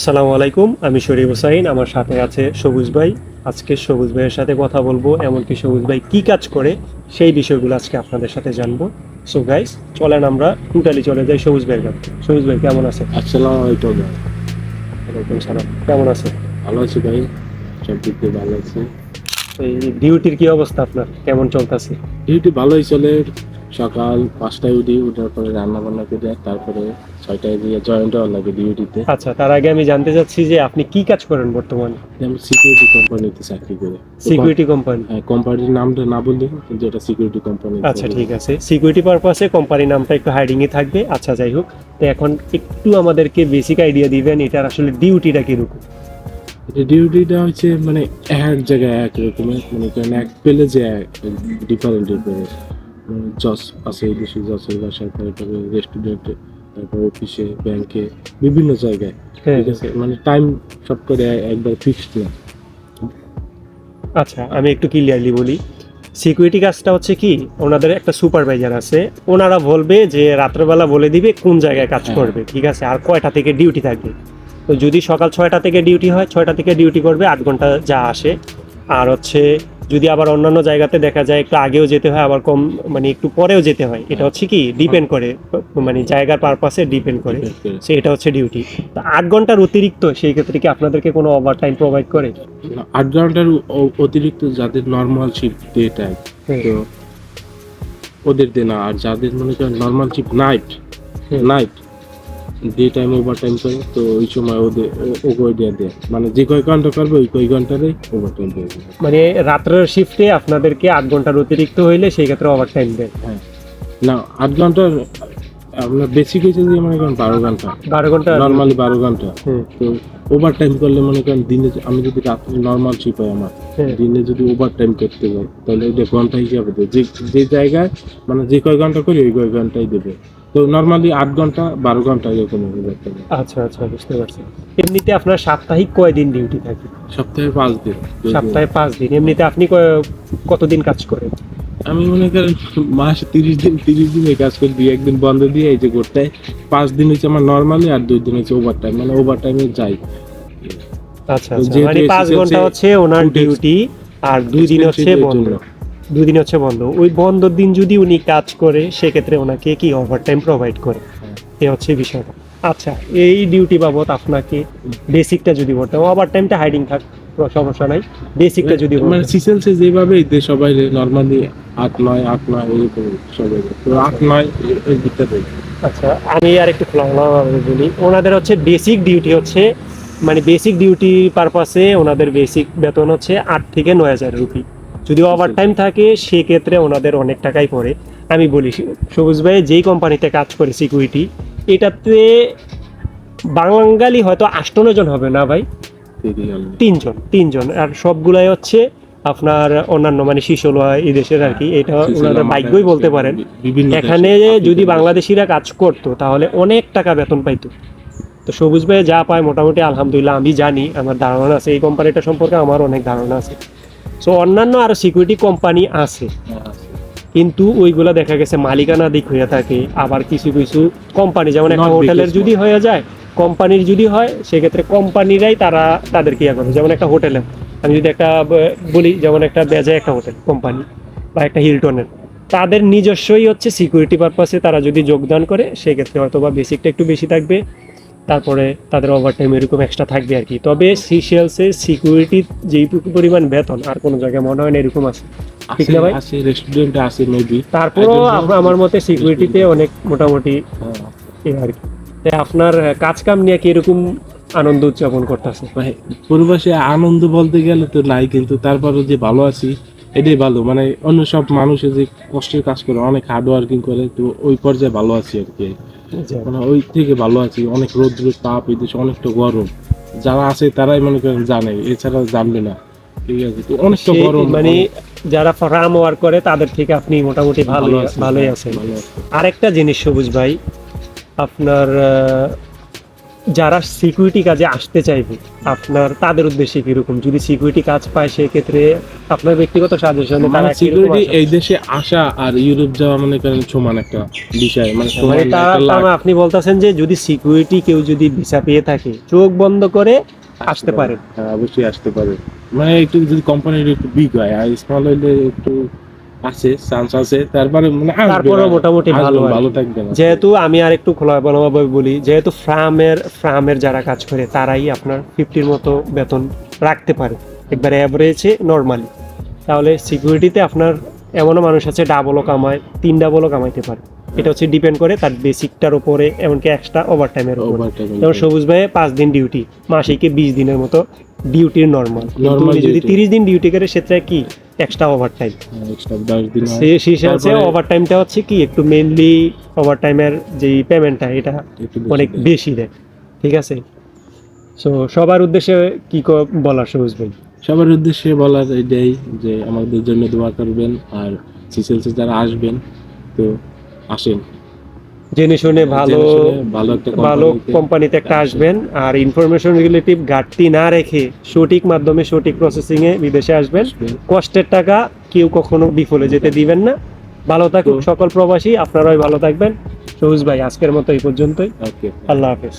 আসসালামু আলাইকুম আমি শরীফ হোসাইন আমার সাথে আছে সবুজ ভাই। আজকে সবুজ ভাইয়ের সাথে কথা বলব এমনকি সবুজ ভাই কি কাজ করে সেই বিষয়গুলো আজকে আপনাদের সাথে জানব। সো গাইস চলেন আমরা টোটালি চলে যাই সবুজ ভাইয়ের কাছে। সবুজ ভাই কেমন আছে আসসালামু আলাইকুম। ওয়ালাইকুম সালাম কেমন আছে ভালো আছি ভাই সব দিক দিয়ে ভালো আছি। এই ডিউটির কি অবস্থা আপনার? কেমন চলতেছে? ডিউটি ভালোই চলে সকাল পাঁচটায় উঠি উঠার পরে রান্না বান্না করে তারপরে ছয়টায় দিয়ে জয়েন্ট হওয়ার লাগে ডিউটিতে আচ্ছা তার আগে আমি জানতে চাচ্ছি যে আপনি কি কাজ করেন বর্তমানে? আমি সিকিউরিটি কোম্পানিতে চাকরি করে। সিকিউরিটি কোম্পানি কোম্পানির নামটা না বললে কিন্তু এটা সিকিউরিটি কোম্পানি আচ্ছা ঠিক আছে। সিকিউরিটি পারপাসে কোম্পানির নামটা একটু হাইডিংয়ে থাকবে। আচ্ছা যাই হোক। তো এখন একটু আমাদেরকে বেসিক আইডিয়া দিবেন এটার আসলে ডিউটিটা কীরকম? ডিউটিটা হচ্ছে মানে এক জায়গায় এক রকমের মানে কারণ এক পেলে যে ডিফারেন্ট ডিফারেন্ট জস আছে দেশে জসের বাসায় তারপরে রেস্টুরেন্টে তারপরে অফিসে ব্যাংকে বিভিন্ন জায়গায়। হ্যাঁ। ঠিক আছে? মানে টাইম সব করে একবার ফিক্সড না। আচ্ছা আমি একটু ক্লিয়ারলি বলি। সিকিউরিটি কাজটা হচ্ছে কি? ওনাদের একটা সুপারভাইজার আছে। ওনারা বলবে যে রাত্রেবেলা বলে দিবে কোন জায়গায় কাজ হ্যাঁ। করবে ঠিক আছে? আর কয়টা থেকে ডিউটি থাকবে। তো যদি সকাল ছয়টা থেকে ডিউটি হয় ছয়টা থেকে ডিউটি করবে আট ঘণ্টা যা আসে। আর হচ্ছে যদি আবার অন্যান্য জায়গাতে দেখা যায় একটু আগেও যেতে হয় আবার কম মানে একটু পরেও যেতে হয় এটা হচ্ছে কি ডিপেন্ড করে মানে জায়গার পারপাসে ডিপেন্ড করে। সে এটা হচ্ছে ডিউটি তো আট ঘণ্টার অতিরিক্ত সেই ক্ষেত্রে কি আপনাদেরকে কোনো ওভার টাইম প্রোভাইড করে আট ঘণ্টার অতিরিক্ত যাদের নর্মাল শিফট ডে টাইম তো ওদের দে না আর যাদের মনে করেন normal shift night. Night day time overtime করে তো ওই সময় ওদের ও- করে দেওয়া দেয় মানে যে কয় ঘণ্টা করবে ওই কয় ঘন্টারই ওভার টাইম দিয়ে মানে রাত্রের শিফটে আপনাদেরকে আট ঘণ্টার অতিরিক্ত হইলে সেই ক্ষেত্রে ওভার টাইম দেয়। হ্যাঁ। না আট ঘণ্টার আপনার বেসিক হয়েছে যে মনে করেন বারো ঘণ্টা। বারো ঘণ্টা। নর্মালি বারো ঘণ্টা। তো ওভার টাইম করলে মনে করেন দিনে আমি যদি রাত্রে নর্মাল শিপ হয় আমার হ্যাঁ। দিনে যদি ওভার টাইম করতে পারি তাহলে এটা ঘণ্টা হিসাবে দেবে যে যে জায়গায় মানে যে কয় ঘণ্টা করি ওই কয় ঘন্টাই দেবে। তো নর্মালি আট ঘণ্টা বারো ঘণ্টা এরকম আচ্ছা আচ্ছা বুঝতে পারছি। এমনিতে আপনার সাপ্তাহিক কয় দিন ডিউটি থাকে? সপ্তাহে পাঁচ দিন। সপ্তাহে পাঁচ দিন। এমনিতে আপনি কতদিন কাজ করেন? আমি মনে করেন মাসে তিরিশ দিন তিরিশ দিনে কাজ করি দুই একদিন বন্ধ দিয়ে এই যে গোটায় পাঁচ দিন হচ্ছে আমার নর্মালি আর দুই দিন হচ্ছে ওভার টাইম মানে ওভার টাইমে যাই। আচ্ছা আচ্ছা। মানে পাঁচ ঘণ্টা হচ্ছে ওনার ডিউটি আর দুই দিন হচ্ছে বন্ধ। জন্য। দুই দিন হচ্ছে বন্ধ ওই বন্ধর দিন যদি উনি কাজ করে সেক্ষেত্রে ওনাকে কি ওভার টাইম প্রোভাইড করে। এ হচ্ছে বিষয়টা আচ্ছা এই ডিউটি বাবদ আপনাকে বেসিকটা যদি বলতে ওভার টাইমটা হাইডিং থাক সমস্যা নাই বেসিকটা যদি মানে। সিসেলসে যেভাবে দেয় সবাই নর্মালি আট নয় আট নয় এরকম সবাই আট নয় এই দিকটা আচ্ছা আমি আর একটু খোলামেলাভাবে বলি ওনাদের হচ্ছে বেসিক ডিউটি হচ্ছে মানে বেসিক ডিউটি পারপাসে ওনাদের বেসিক বেতন হচ্ছে আট থেকে নয় হাজার রুপি যদি ওভার টাইম থাকে সেক্ষেত্রে ওনাদের অনেক টাকাই পড়ে। আমি বলি সবুজ ভাই যেই কোম্পানিতে কাজ করে সিকিউরিটি এটাতে বাঙালি হয়তো আটান্ন জন হবে না ভাই? তিনজন। তিনজন আর সবগুলাই হচ্ছে আপনার অন্যান্য মানে শিশলয়া এই দেশের আর কি এটা ওনাদের ভাগ্যই বলতে পারেন। এখানে যদি বাংলাদেশিরা কাজ করতো তাহলে অনেক টাকা বেতন পাইতো। তো সবুজ ভাই যা পায় মোটামুটি আলহামদুলিল্লাহ আমি জানি আমার ধারণা আছে। এই কোম্পানিটা সম্পর্কে আমার অনেক ধারণা আছে। সো অন্যান্য আরও সিকিউরিটি কোম্পানি আছে। কিন্তু ওইগুলা দেখা গেছে মালিকানা দিক হয়ে থাকে। আবার কিছু কিছু কোম্পানি যেমন একটা হোটেলের যদি হয়ে যায় কোম্পানির যদি হয় সেক্ষেত্রে কোম্পানিরাই তারা তাদেরকে ইয়ে করে। যেমন একটা হোটেলে আমি যদি একটা বলি যেমন একটা বেজায় একটা হোটেল কোম্পানি বা একটা হিলটনের তাদের নিজস্বই হচ্ছে সিকিউরিটি পারপাসে তারা যদি যোগদান করে সেক্ষেত্রে হয়তো বা বেসিকটা একটু বেশি থাকবে। তারপরে তাদের ওভার টাইম এরকম এক্সট্রা থাকবে আর কি। তবে সিসেলসের সিকিউরিটির যেইটুকু পরিমাণ বেতন আর কোনো জায়গায় মনে হয় না এরকম আছে। ঠিক না ভাই? আছে রেস্টুরেন্টে আছে মেবি তারপরও আমার মতে সিকিউরিটিতে অনেক মোটামুটি এ আর কি। আপনার কাজ কাম নিয়ে কি এরকম আনন্দ উদযাপন করতেছে? ভাই পরিবেশে আনন্দ বলতে গেলে তো নাই কিন্তু তারপরও যে ভালো আছি এটাই ভালো। মানে অন্য সব মানুষে যে কষ্টের কাজ করে অনেক হার্ড ওয়ার্কিং করে তো ওই পর্যায়ে ভালো আছি আর কি। মানে ওই থেকে ভালো আছি অনেক রৌদ্র তাপ এই দেশে অনেকটা গরম। যারা আছে তারাই মনে করেন জানে এছাড়া জানবে না। ঠিক আছে তো অনেকটা গরম। মানে যারা ফার্ম ওয়ার করে তাদের থেকে আপনি মোটামুটি ভালো আছি, ভালোই আছেন। আরেকটা জিনিস সবুজ ভাই আপনার যারা সিকিউরিটি কাজে আসতে চাইবে আপনার তাদের উদ্দেশ্যে কীরকম? যদি সিকিউরিটি কাজ পায় সেক্ষেত্রে আপনার ব্যক্তিগত সাজেশনে কীরকম সিকিউরিটি এই দেশে আসা আর ইউরোপ যাওয়া মনে করেন সমান একটা বিষয় মানে সমান মানে তারা মানে আপনি বলতেছেন যে যদি সিকিউরিটি কেউ যদি ভিসা পেয়ে থাকে চোখ বন্ধ করে আসতে পারে। হ্যাঁ অবশ্যই আসতে পারে। মানে একটু যদি কোম্পানির একটু বিগ হয় আর স্মল হইলে একটু আছে চান্স আছে তারপরে মানে আসবে তারপরেও না। মোটামুটি ভালো ভালো থাকবে যেহেতু আমি আর একটু খোলাভাবে বলি যেহেতু ফ্রামের ফ্রামের যারা কাজ করে তারাই আপনার ফিফটির মতো বেতন রাখতে পারে। একবার অ্যাভারেজে নর্মালি তাহলে সিকিউরিটিতে আপনার এমনও মানুষ আছে ডাবলও কামায় তিন ডাবলও কামাইতে পারে। এটা হচ্ছে ডিপেন্ড করে তার বেসিকটার উপরে এমনকি এক্সট্রা ওভার টাইমের উপরে যেমন সবুজ ভাইয়ে পাঁচ দিন ডিউটি মাসিকে বিশ দিনের মতো ডিউটির নর্মাল যদি তিরিশ দিন ডিউটি করে সেটা কি? এক্সট্রা ওভার টাইম এক্সট্রা দশ দিন সেই আছে তারপরে- ওভার টাইমটা হচ্ছে কি একটু মেইনলি ওভার টাইমের যেই পেমেন্টটা এটা অনেক বেশি দেয়। ঠিক আছে? সো সবার উদ্দেশ্যে কি ক- বলার সবুজ ভাই? সবার উদ্দেশ্যে বলার এটাই যে আমাদের জন্য দোয়া করবেন আর সিসেলসে যারা আসবেন তো আসেন। হ্যাঁ, জেনে শুনে ভালো ভালো কোম্পানিতে একটা আসবেন। আর ইনফরমেশন রিলেটিভ ঘাটতি না রেখে সঠিক মাধ্যমে সঠিক প্রসেসিং এ বিদেশে আসবেন। কষ্টের টাকা কেউ কখনো বিফলে যেতে দিবেন না। ভালো থাকুক সকল প্রবাসী আপনারাই ভালো থাকবেন। সবুজ ভাই আজকের মতো এই পর্যন্তই। আল্লাহ হাফেজ।